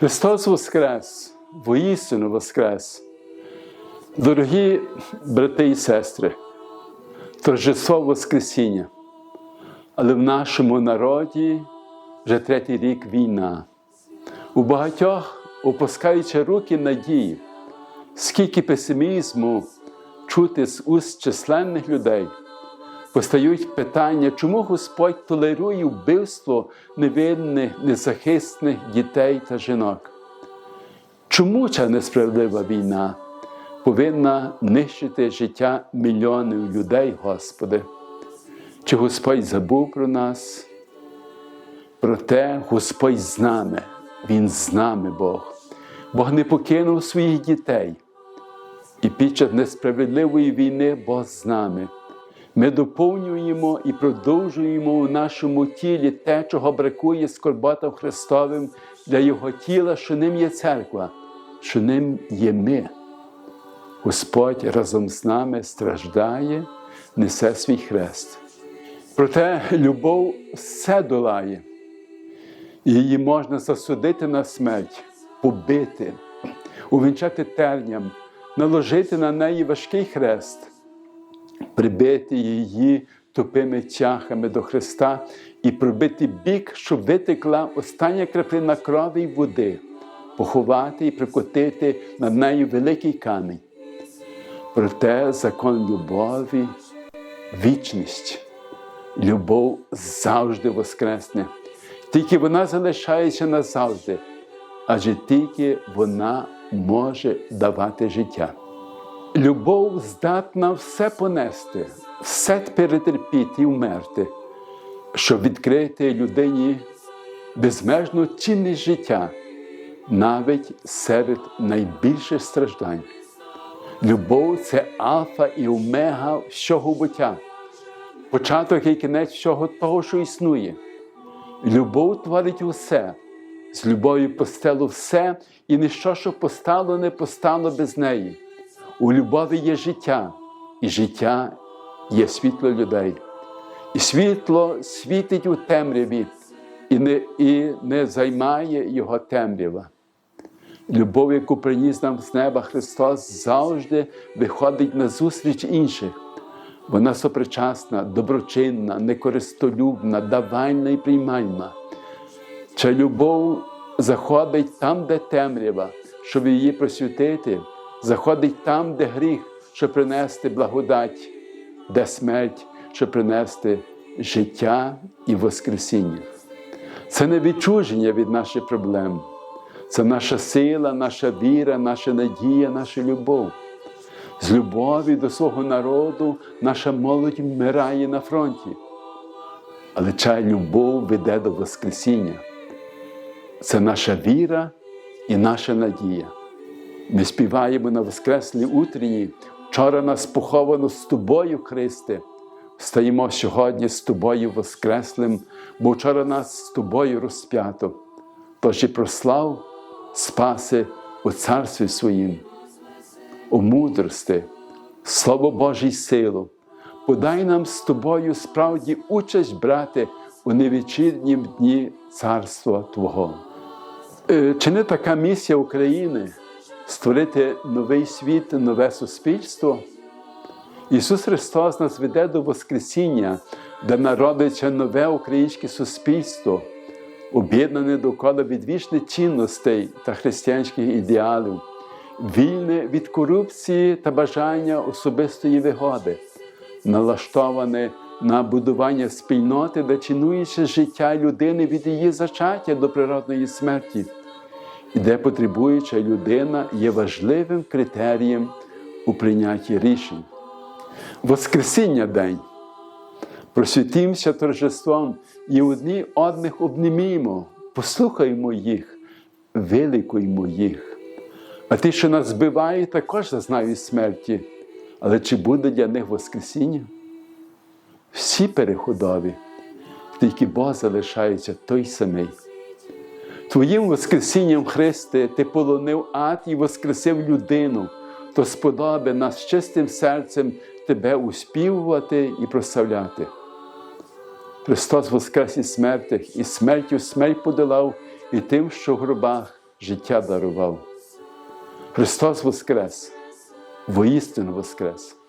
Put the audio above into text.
Христос Воскрес, воістину Воскрес. Дорогі брати і сестри, торжество Воскресіння. Але в нашому народі вже третій рік війна. У багатьох, опускаючи руки надії, скільки песимізму чути з уст численних людей, постають питання, чому Господь толерує вбивство невинних, незахисних дітей та жінок? Чому ця несправедлива війна повинна нищити життя мільйонів людей, Господи? Чи Господь забув про нас? Проте Господь з нами, Він з нами Бог. Бог не покинув своїх дітей. І під час несправедливої війни Бог з нами. Ми доповнюємо і продовжуємо у нашому тілі те, чого бракує скорботам Христовим для Його тіла, що ним є церква, що ним є ми. Господь разом з нами страждає, несе свій хрест. Проте любов все долає. Її можна засудити на смерть, побити, увінчати терням, наложити на неї важкий хрест, прибити її тупими тяхами до Христа і пробити бік, щоб витекла остання краплина крові й води, поховати і прикотити над нею великий камінь. Проте закон любові, вічність, любов завжди воскресне. Тільки вона залишається назавжди, адже тільки вона може давати життя. Любов здатна все понести, все перетерпіти і вмерти, щоб відкрити людині безмежну цінність життя, навіть серед найбільших страждань. Любов це альфа і омега всього буття, початок і кінець всього того, що існує. Любов творить усе, з любов'ю постело все, і ніщо, що постало, не постало без неї. У любові є життя, і життя є світло людей. І світло світить у темряві, і не, і не займає його темрява. Любов, яку приніс нам з неба Христос, завжди виходить на зустріч інших. Вона сопричасна, доброчинна, некористолюбна, давальна і приймальна. Ця любов заходить там, де темрява, щоб її просвітити, заходить там, де гріх, щоб принести благодать, де смерть, щоб принести життя і Воскресіння. Це не відчуження від наших проблем. Це наша сила, наша віра, наша надія, наша любов. З любові до свого народу наша молодь вмирає на фронті. Але ця любов веде до Воскресіння. Це наша віра і наша надія. Ми співаємо на Воскреслій утренні. Вчора нас поховано з тобою, Христе. Стаємо сьогодні з тобою Воскреслим, бо вчора нас з тобою розп'ято. Тож і прослав спаси у царстві своїм, у мудрости, Слово Боже силу. Подай нам з тобою справді участь брати у невечірнім дні царства Твого. Е, Чи не така місія України створити новий світ, нове суспільство? Ісус Христос нас веде до Воскресіння, де народиться нове українське суспільство, об'єднане довкола відвічних цінностей та християнських ідеалів, вільне від корупції та бажання особистої вигоди, налаштоване на будування спільноти, де цінується життя людини від її зачаття до природної смерті, де потребуюча людина є важливим критерієм у прийнятті рішень. Воскресіння день. Просвітімося торжеством і одні одних обнімімо, послухаймо їх, великуймо їх. А ті, що нас збивають, також зазнають смерті. Але чи буде для них Воскресіння? Всі переходові, тільки Бог залишається той самий. Твоїм Воскресінням, Христе, Ти полонив ад і воскресив людину, то сподоби нас чистим серцем Тебе успівувати і прославляти. Христос воскрес із смертих, і смертю смерть подолав, і тим, що в гробах життя дарував. Христос Воскрес, воістину Воскрес.